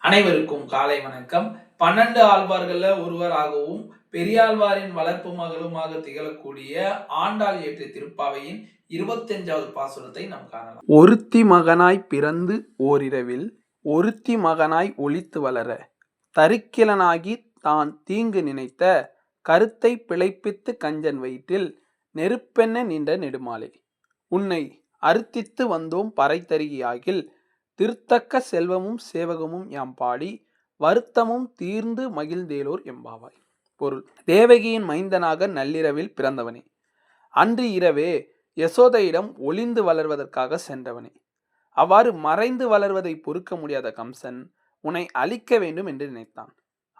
அனைவருக்கும் காலை வணக்கம். பன்னெண்டு ஆழ்வார்கள்ல ஒருவராகவும் பெரியாழ்வாரின் வளர்ப்பு மகளுமாக திகழக்கூடிய ஆண்டாள் இயற்றிய திருப்பாவையின் இருபத்தஞ்சாவது பாசுரத்தை நாம் காணலாம். ஒருத்தி மகனாய் பிறந்து ஓரிரவில் ஒருத்தி மகனாய் ஒளித்து வளர தருக்கிலனாகி தான் தீங்கு நினைத்த கருத்தை பிழைப்பித்து கஞ்சன் வயிற்றில் நெருப்பென்ன நின்ற நெடுமாலே. உன்னை அறுத்தித்து வந்தோம் பறைத்தருகியாகில் திருத்தக்க செல்வமும் சேவகமும் யாம் பாடி வருத்தமும் தீர்ந்து மகிழ்ந்தேலோர் எம்பாவாய். பொருள். தேவகியின் மைந்தனாக நள்ளிரவில் பிறந்தவனே. அன்று இரவே யசோதையிடம் ஒளிந்து வளர்வதற்காக சென்றவனே. அவ்வாறு மறைந்து வளர்வதை பொறுக்க முடியாத கம்சன் உன்னை அழிக்க வேண்டும் என்று நினைத்தான்.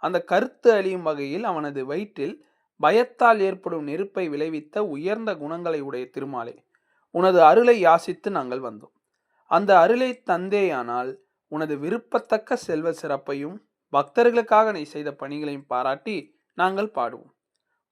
அந்த கருத்து அழியும் வகையில் அவனது வயிற்றில் பயத்தால் ஏற்படும் நெருப்பை விளைவித்த உயர்ந்த குணங்களை உடைய திருமாலே. உனது அருளை யாசித்து நாங்கள் வந்தோம். அந்த அருளை தந்தேயானால் உனது விருப்பத்தக்க செல்வ சிறப்பையும் பக்தர்களுக்காக நீ செய்த பணிகளையும் பாராட்டி நாங்கள் பாடுவோம்.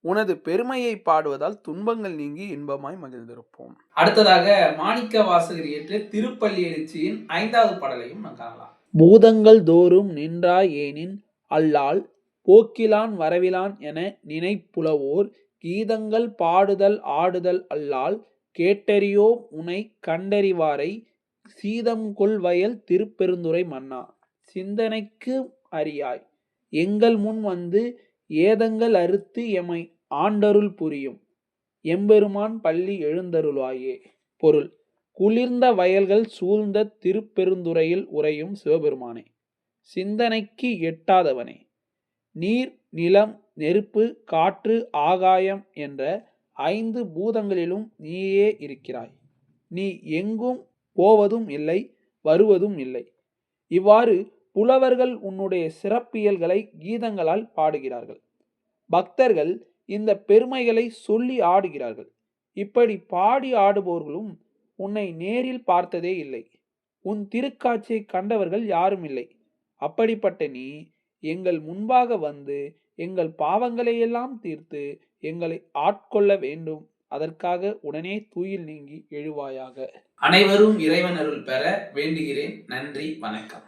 உனது பெருமையை பாடுவதால் துன்பங்கள் நீங்கி இன்பமாய் மகிழ்ந்திருப்போம். அடுத்ததாக மாணிக்க வாசகர் இயற்றிய திருப்பள்ளி எழுச்சியின் ஐந்தாவது பாடலையும் நாம் காணலாம். பூதங்கள் தோறும் நின்றாய் ஏனின் அல்லால் போக்கிலான் வரவிலான் என நினைப்புலவோர் கீதங்கள் பாடுதல் ஆடுதல் அல்லால் கேட்டறியோ உனை கண்டறிவாரை சீதம் கொள் வயல் திருப்பெருந்துறை மன்னா. சிந்தனைக்கு அறியாய். எங்கள் முன் வந்து ஏதங்கள் அறுத்து எமை ஆண்டருள் புரியும். எம்பெருமான் பள்ளி எழுந்தருளாயே. பொருள் குளிர்ந்த வயல்கள் சூழ்ந்த திருப்பெருந்துறையில் உறையும் சிவபெருமானே. சிந்தனைக்கு எட்டாதவனே. நீர் நிலம் நெருப்பு காற்று ஆகாயம் என்ற ஐந்து பூதங்களிலும் நீயே இருக்கிறாய். நீ எங்கும் போவதும் இல்லை வருவதும் இல்லை. இவ்வாறு புலவர்கள் உன்னுடைய சிறப்பியல்களை கீதங்களால் பாடுகிறார்கள். பக்தர்கள் இந்த பெருமைகளை சொல்லி ஆடுகிறார்கள். இப்படி பாடி ஆடுபவர்களும் உன்னை நேரில் பார்த்ததே இல்லை. உன் திருக்காட்சியை கண்டவர்கள் யாரும் இல்லை. அப்படிப்பட்ட நீ எங்கள் முன்பாக வந்து எங்கள் பாவங்களையெல்லாம் தீர்த்து எங்களை ஆட்கொள்ள வேண்டும். அதற்காக உடனே தூயில் நீங்கி எழுவாயாக. அனைவரும் இறைவன் அருள் பெற வேண்டுகிறேன். நன்றி வணக்கம்.